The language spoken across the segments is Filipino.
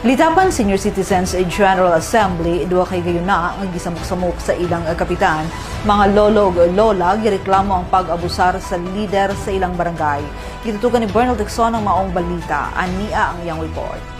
Litapan Senior Citizens General Assembly, duwa kay gayon na ang gisamok-samok sa ilang uh, kapitan. Mga lolog lola gireklamo ang pag-abusar sa lider sa ilang barangay. Gitutukan ni Bernal Texon ang maong balita. Ania ang iyang report.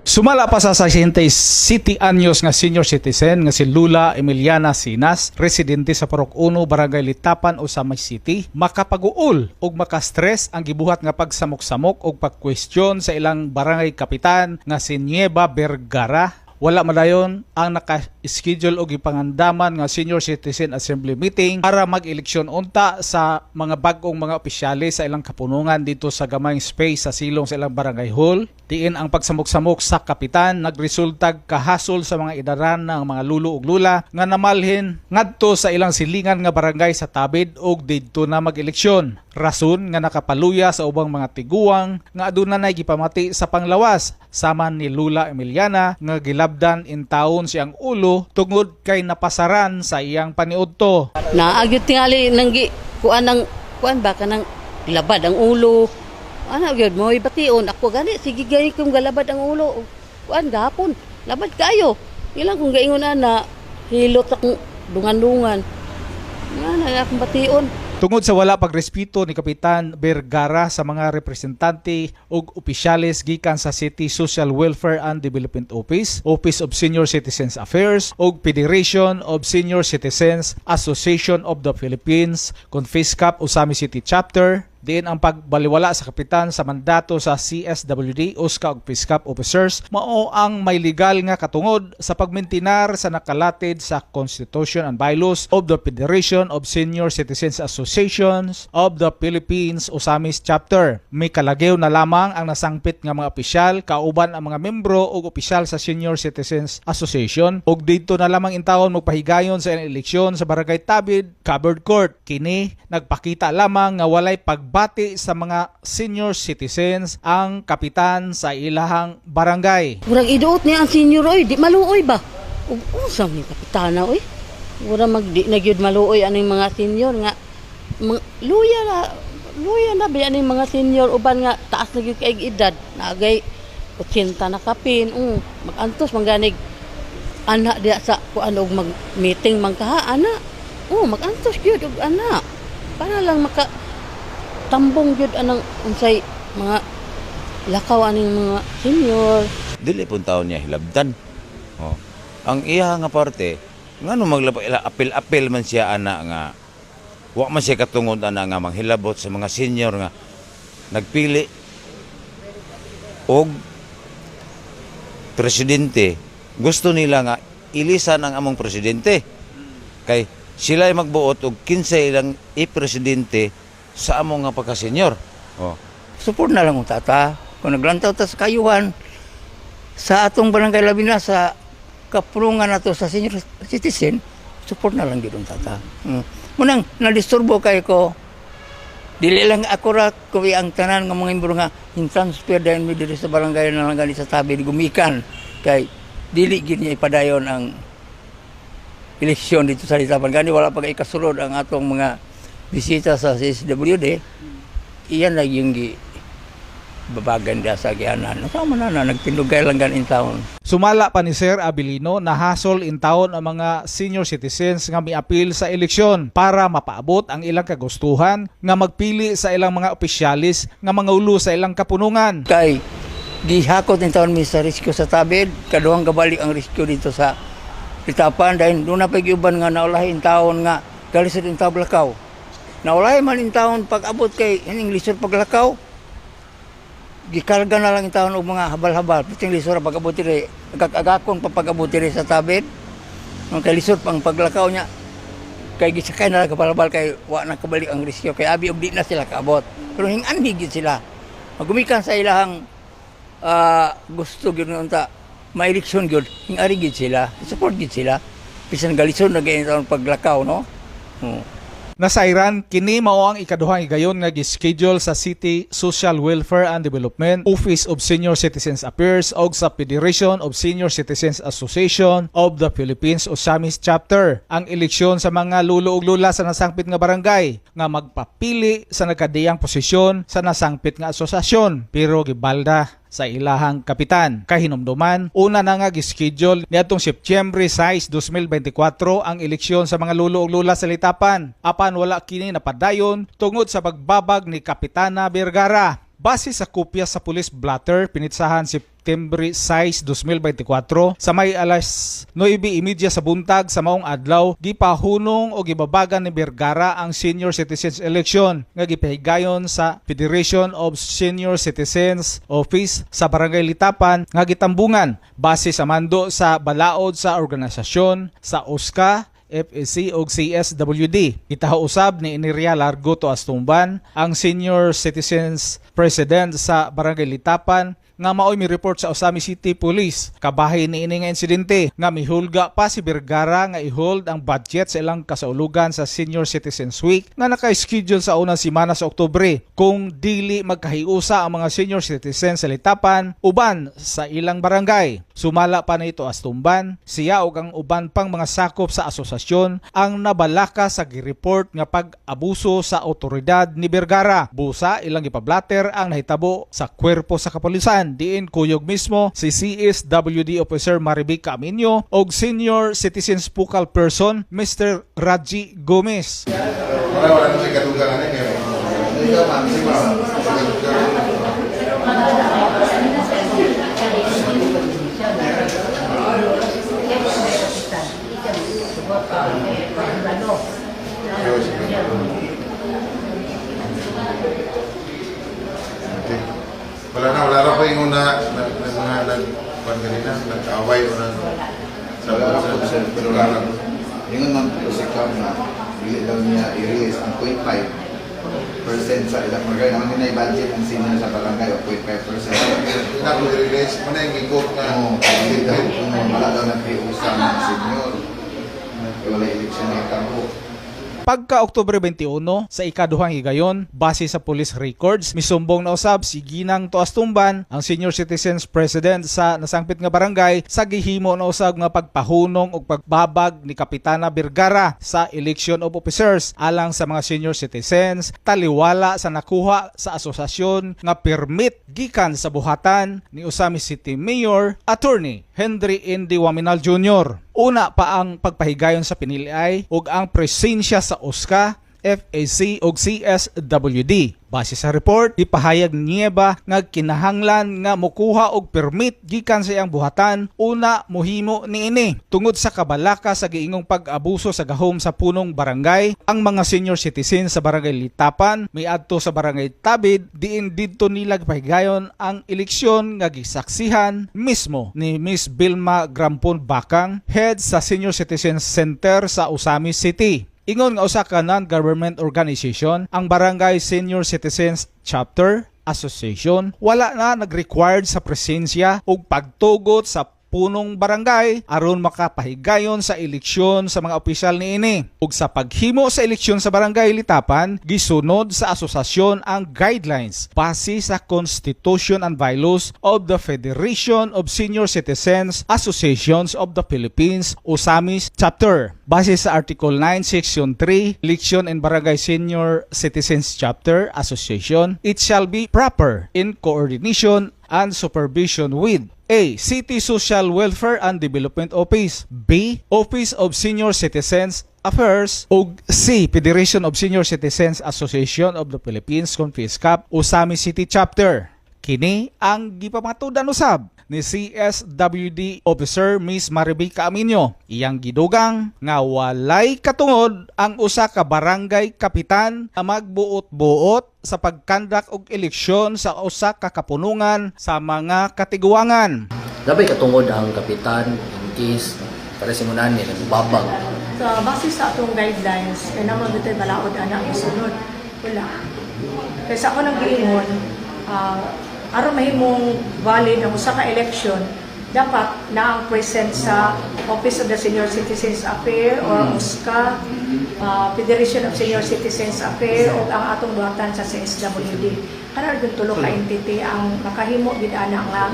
Sumala pa sa 67 anyos nga senior citizen nga si Lula Emiliana Sinas, residente sa Parok 1, Barangay Litapan, Osamay City, makapaguol ug makastress ang gibuhat nga pagsamok-samok ug pagkwestiyon sa ilang barangay kapitan nga si Nieva Vergara wala madayon ang naka-schedule og ipangandaman nga senior citizen assembly meeting para mag-eleksyon unta sa mga bag-ong mga opisyalis sa ilang kapunungan dito sa gamayng space sa silong sa ilang barangay hall. Diin ang pagsamok-samok sa kapitan nagresultag kahasol sa mga idaran ng mga lulo ug lula nga namalhin ngadto sa ilang silingan nga barangay sa tabid ug didto na mag-eleksyon. Rason nga nakapaluya sa ubang mga tiguang nga aduna nay gipamati sa panglawas sama ni Lula Emiliana nga gilabdan in taon siyang ulo tungod kay napasaran sa iyang paniudto. Naagyot tingali nang kuan ng kuan ba ka nang labad ang ulo. Ano gyud mo ibation ako gani sige gani kung galabad ang ulo. Kuan gahapon labad kayo. Ilang kung gaingon na hilot akong dungan-dungan. Nga na akong bation. Tungod sa wala pagrespeto ni Kapitan Vergara sa mga representante ug opisyales gikan sa City Social Welfare and Development Office, Office of Senior Citizens Affairs ug Federation of Senior Citizens Association of the Philippines, Confiscap Usami City Chapter, Diin ang pagbaliwala sa kapitan sa mandato sa CSWD OSCA ug PISCAP officers mao ang may legal nga katungod sa pagmintinar sa nakalatid sa Constitution and Bylaws of the Federation of Senior Citizens Associations of the Philippines Osamis Chapter. May kalagyo na lamang ang nasangpit nga mga opisyal kauban ang mga membro ug opisyal sa Senior Citizens Association ug dito na lamang intawon magpahigayon sa eleksyon sa Barangay Tabid, Covered Court. Kini nagpakita lamang nga walay pagbati sa mga senior citizens ang kapitan sa ilahang barangay. Murag iduot niya ang senior oy, di maluoy ba? Ug unsa ni kapitana oy? Mura mag di na maluoy aning mga senior nga mga, luya na luya na ba aning mga senior uban nga taas na gyud kay edad nagay 80 na kapin um, magantos mangganig anak diya sa kuan og mag meeting man kaha oh magantos gyud og ana para lang maka tambong gyud anang unsay mga lakaw aning mga senior dili pun taon niya hilabdan. Oh. Ang iya nga parte, ngano maglaba ila apil-apil man siya ana nga wa man siya katungod ana nga manghilabot sa mga senior nga nagpili og presidente. Gusto nila nga ilisan ang among presidente. Kay sila ay magbuot og 15 ilang i-presidente sa among nga pagka-senior. Oh. support na lang ang tata. Kung naglantaw ta sa kayuhan, sa atong barangay labi na sa kapulungan nato sa senior citizen, support na lang gid ang tata. Mm. Munang nadisturbo kay ko, dili lang ako ra kuwi ang tanan nga mga imbro nga in-transfer dahil mi diri sa barangay na lang gani sa tabi gumikan kay dili gid niya ipadayon ang eleksyon dito sa Litapan. Gani wala pa kay kasulod ang atong mga bisita sa CSWD. Iyan na yung gi babagan dia sa gianan. Sama na na nagtindugay lang ganin taon. Sumala pa ni Sir Abilino na hasol in taon ang mga senior citizens nga miapil sa eleksyon para mapaabot ang ilang kagustuhan nga magpili sa ilang mga opisyalis nga mga ulo sa ilang kapunungan. Kay gihakot ni taon mi sa rescue sa tabid, kaduhang kabalik ang rescue dito sa Litapan dahil doon na pag-iuban nga naulahin taon nga gali sa din tablakaw. Naulahin man in taon pag abot kay ining lisod paglakaw. Gikarga na lang in taon og mga habal-habal. Piting lisod pag abot diri, agakon pa pag abot diri sa tabid. Nung kay lisod pang paglakaw niya, kay gisakay na lang kapalabal kay wa na kabalik ang rescue kay abi og di na sila kaabot. Pero hingan higit sila. Magumikan sa ilahang ah, gusto gyud unta ma-eleksyon gyud hingari gid sila support gid sila bisan galison na ganyan taon paglakaw no Hmm. Nasairan kini mao ang ikaduhang higayon nga gi-schedule sa City Social Welfare and Development, Office of Senior Citizens Affairs ug sa Federation of Senior Citizens Association of the Philippines o SAMIS Chapter. Ang eleksyon sa mga lulo ug lula sa nasangpit nga barangay nga magpapili sa nagkadiyang posisyon sa nasangpit nga asosasyon. Pero gibalda sa ilahang kapitan. Kahinumduman, una na nga gischedule niadtong Septyembre 6, 2024 ang eleksyon sa mga lulo ug lula sa Litapan. Apan wala kini napadayon tungod sa pagbabag ni Kapitana Vergara. Base sa kopya sa police blotter pinitsahan September 6, 2024 sa may alas 9:30 sa buntag sa maong adlaw gipahunong o gibabagan ni Vergara ang senior citizens election nga gipahigayon sa Federation of Senior Citizens Office sa Barangay Litapan nga gitambungan base sa mando sa balaod sa organisasyon sa OSCA FSC ug CSWD. Itaho usab ni Iniria Largo to Astumban ang senior citizens president sa Barangay Litapan nga maoy mi report sa Osami City Police kabahay ni ini nga insidente nga mihulga pa si Vergara nga i-hold ang budget sa ilang kasaulugan sa Senior Citizens Week nga naka-schedule sa unang semana sa Oktubre kung dili magkahiusa ang mga senior citizens sa Litapan uban sa ilang barangay. Sumala pa na ito Astumban, siya ug ang uban pang mga sakop sa asosasyon ang nabalaka sa gireport nga pag-abuso sa otoridad ni Vergara. Busa ilang gipablatter ang nahitabo sa kwerpo sa kapulisan diin kuyog mismo si CSWD Officer Maribic Caminio ug Senior Citizens Focal Person Mr. Raji Gomez. Wala, wala na may kadugangan eh. Kaya, hindi ka man, si Mama. Okay. Wala na, wala na po yung una, na, na, mga nag, pan kanina, nag-away o nag, sa Wala po sir, pero Wala na. Po si Cam na dili daw niya i-release ang 0.5 percent sa ilang barangay. Naman nila i-budget ang senior sa barangay o 0.5 percent. Hindi na po i-release. Muna yung gigok na. Oo, dili daw kung wala daw nagpiusa ng senior. Wala eleksyon na itabo. Pagka Oktubre 21 sa ikaduhang higayon, base sa police records, misumbong na usab si Ginang Toastumban, ang senior citizens president sa nasangpit nga barangay sa gihimo na usab nga pagpahunong ug pagbabag ni Kapitana Vergara sa election of officers. Alang sa mga senior citizens taliwala sa nakuha sa asosasyon nga permit gikan sa buhatan ni Usami City Mayor Attorney Henry Indy Waminal Jr. Una pa ang pagpahigayon sa piniliay ug ang presensya sa OSCA, FAC ug CSWD. Base sa report, ipahayag niya ba nga kinahanglan nga mokuha og permit gikan sa iyang buhatan? Una mohimo niini tungod sa kabalaka sa giingong pag-abuso sa gahom sa punong barangay ang mga senior citizens sa barangay Litapan miadto sa barangay Tabid diin didto nila pahigayon ang eleksyon nga gisaksihan mismo ni Miss Vilma Grampon Bakang head sa Senior Citizens Center sa Usami City Ingon nga usa ka non-government organization, ang Barangay Senior Citizens Chapter Association. Wala na nag-required sa presensya ug pagtugot sa punong barangay aron makapahigayon sa eleksyon sa mga opisyal niini. Ug sa paghimo sa eleksyon sa barangay Litapan, gisunod sa asosasyon ang guidelines base sa Constitution and Bylaws of the Federation of Senior Citizens Associations of the Philippines, USAMIS Chapter. Base sa Article 9, Section 3, Election and Barangay Senior Citizens Chapter Association, it shall be proper in coordination and supervision with A. City Social Welfare and Development Office B. Office of Senior Citizens Affairs ug C. Federation of Senior Citizens Association of the Philippines Confiscap Usami City Chapter Kini ang gipamatudan usab ni CSWD Officer Miss Maribic Aminyo. Iyang gidugang nga walay katungod ang usa ka barangay kapitan na magbuot-buot sa pagkandak og eleksyon sa usa ka kapunungan sa mga katiguangan. Dapat katungod ang kapitan in case para simulan nila babag. So, base sa atong guidelines, kaya naman dito balaod ana ang sunod. Wala. Kaya sa ako nang giingon, uh, aron mahimong valid ang usa ka election, dapat na ang present sa Office of the Senior Citizens Affairs or OSCA, uh, Federation of Senior Citizens Affairs o ang atong buhatan sa CSWD. Kanar yung tulo ka entity ang makahimo gid ana nga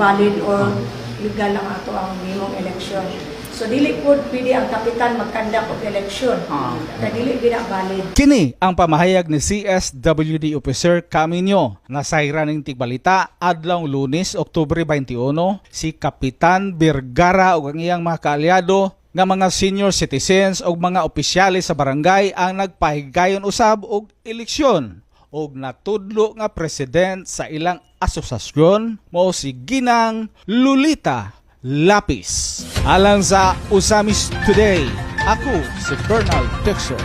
valid or legal ang ato ang himong election. So dili po pwede ang kapitan magkandak og eleksyon. Kaya dili gina valid. Kini ang pamahayag ni CSWD Officer Camino na sayra ning tigbalita adlaw Lunes, Oktubre 21 si Kapitan Vergara ug ang iyang mga kaalyado nga mga senior citizens ug mga opisyalis sa barangay ang nagpahigayon usab og eleksyon. Ug natudlo nga president sa ilang asosasyon mao si Ginang Lulita Lapis. Alang sa Usamis Today, ako si Bernal Dixon.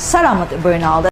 Salamat, Bernal.